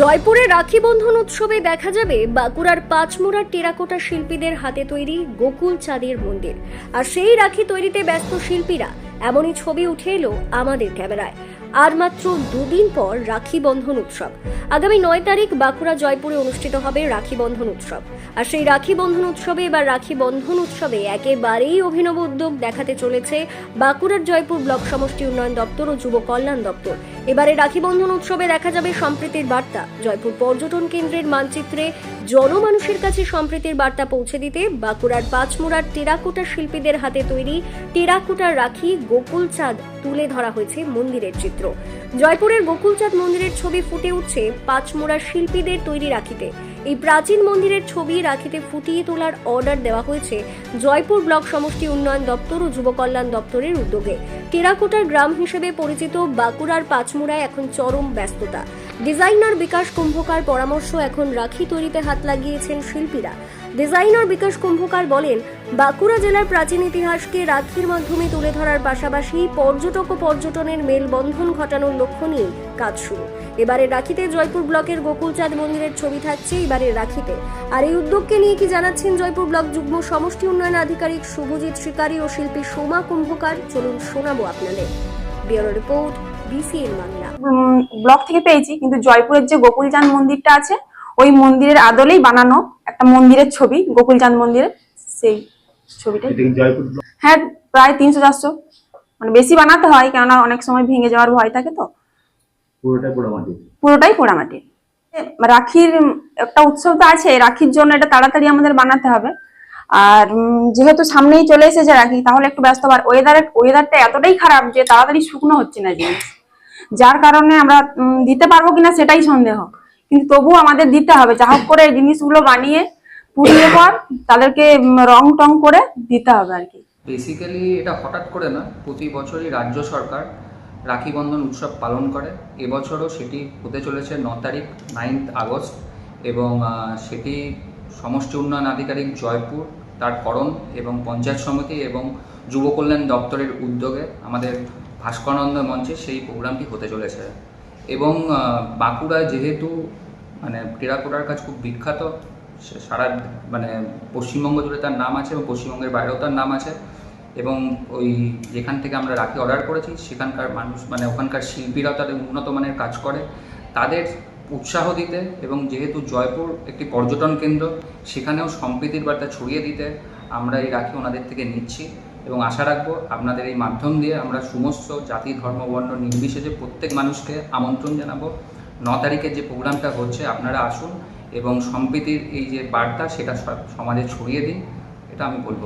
জয়পুরে রাখি বন্ধন উৎসবে দেখা যাবে বাঁকুড়ার পাঁচমোড়ার টেরাকোটা শিল্পীদের হাতে তৈরি গোকুল চাঁদের মন্দির। আর সেই রাখি তৈরিতে ব্যস্ত শিল্পীরা, এমনই ছবি উঠে এলো আমাদের ক্যামেরায়। আর মাত্র দুদিন পর রাখি বন্ধন উৎসব। আগামী নয় তারিখ বাঁকুড়া জয়পুরে অনুষ্ঠিত হবে রাখি বন্ধন উৎসব। আর সেই রাখি বন্ধন উৎসবে এবার রাখি বন্ধন উৎসবে একেবারেই অভিনব উদ্যোগ দেখাতে চলেছে বাঁকুড়ার জয়পুর ব্লক সমষ্টি উন্নয়ন দপ্তর ও যুব কল্যাণ দপ্তর। এবারে রাখি বন্ধন উৎসবে দেখা যাবে সম্প্রীতির বার্তা। জয়পুর পর্যটন কেন্দ্রের মানচিত্রে জনমানুষের কাছে সম্প্রীতির বার্তা পৌঁছে দিতে বাঁকুড়ার পাঁচমুড়ার টেরাকোটা শিল্পীদের হাতে তৈরি টেরাকোটার রাখি গোকুল চাঁদ তুলে ধরা হয়েছে মন্দিরের চিত্র। জয়পুরের গোকুলচাঁদ মন্দিরের ছবি ফুটে উঠছে পাঁচমোড়ার শিল্পীদের তৈরি রাখিতে। এই প্রাচীন মন্দিরের ছবি রাখিতে ফুটিয়ে তোলার অর্ডার দেওয়া হয়েছে জয়পুর ব্লক সমষ্টি উন্নয়ন দপ্তর ও যুব কল্যাণ দপ্তরের উদ্যোগে। টেরাকোটার গ্রাম হিসেবে পরিচিত বাঁকুড়ার পাঁচমুড়ায় এখন চরম ব্যস্ততা। ডিজাইনার বিকাশ কুম্ভকার পরামর্শ এখন রাখি তৈরিতে হাত লাগিয়েছেন শিল্পীরা। ডিজাইনার বিকাশ কুম্ভকার বলেন, বাঁকুড়া জেলার প্রাচীন ইতিহাসকে রাখির মাধ্যমে তুলে ধরার পাশাপাশি পর্যটক ও পর্যটনের মেলবন্ধন ঘটানোর লক্ষ্য নিয়ে কাজ শুরু। এবারে রাখিতে জয়পুর ব্লকের গোকুলচাঁদ মন্দিরের ছবি থাকছে এবারে রাখিতে। আর এই উদ্যোগকে নিয়ে কি জানাচ্ছেন জয়পুর ব্লক যুগ্ম সমষ্টি উন্নয়ন আধিকারিক শুভজিৎ শিকারী ও শিল্পী সোমা কুম্ভকার? চলুন শোনাবো আপনাদের। Bureau report BCN Bangla block থেকে পেয়েছি কিন্তু জয়পুরের যে গোকুলচাঁদ মন্দিরটা আছে ওই মন্দিরের আদলেই বানানো একটা মন্দিরের ছবি গোকুলচাঁদ মন্দিরের সেই ব্লক? হ্যাঁ প্রায় তিনশো চারশো। মানে বেশি বানাতে হয় কেননা অনেক সময় ভেঙে যাওয়ার ভয় থাকে তো। পুরোটাই পোড়ামাটি রাখির একটা উৎসব তো আছে রাখির জন্য এটা তাড়াতাড়ি আমাদের বানাতে হবে। আর যেহেতু সামনেই চলে এসেছে রাখি, তাহলে একটু ব্যস্ত আর ওয়েদার ওয়েদারটা এতটাই খারাপ যে তাড়াতাড়ি শুকনো হচ্ছে না জিনিস। যার কারণে আমরা দিতে পারব কিনা সেটাই সন্দেহ। কিন্তু তবুও আমাদের দিতে হবে, যা হোক করে জিনিসগুলো বানিয়ে, পুড়িয়ে পর তাদেরকে রং টং করে দিতে হবে আর কি। বেসিক্যালি এটা হঠাৎ করে না, প্রতি বছরই রাজ্য সরকার রাখি বন্ধন উৎসব পালন করে। এবছরও সেটি হতে চলেছে ন তারিখ নাইন্থ আগস্ট এবং সেটি সমষ্টি উন্নয়ন আধিকারিক জয়পুর, তার করণ এবং পঞ্চায়েত সমিতি এবং যুব কল্যাণ দপ্তরের উদ্যোগে আমাদের ভাস্করানন্দ মঞ্চে সেই প্রোগ্রামটি হতে চলেছে। এবং বাঁকুড়া যেহেতু মানে টেরাকোটার কাজ খুব বিখ্যাত সারা মানে পশ্চিমবঙ্গ জুড়ে তার নাম আছে এবং পশ্চিমবঙ্গের বাইরেও তার নাম আছে। এবং ওই যেখান থেকে আমরা রাখি অর্ডার করেছি, সেখানকার মানুষ মানে ওখানকার শিল্পীরাও তাদের উন্নত মানের কাজ করে। তাদের উৎসাহ দিতে এবং যেহেতু জয়পুর একটি পর্যটন কেন্দ্র, সেখানেও সম্প্রীতির বার্তা ছড়িয়ে দিতে আমরা এই রাখি ওনাদের থেকে নিচ্ছি এবং আশা রাখব আপনাদের এই মাধ্যম দিয়ে আমরা সমস্ত জাতি, ধর্ম, বর্ণ নির্বিশেষে প্রত্যেক মানুষকে আমন্ত্রণ জানাব। ন তারিখের যে প্রোগ্রামটা হচ্ছে, আপনারা আসুন এবং সম্প্রীতির এই যে বার্তা, সেটা সমাজে ছড়িয়ে দিন, এটা আমি বলব।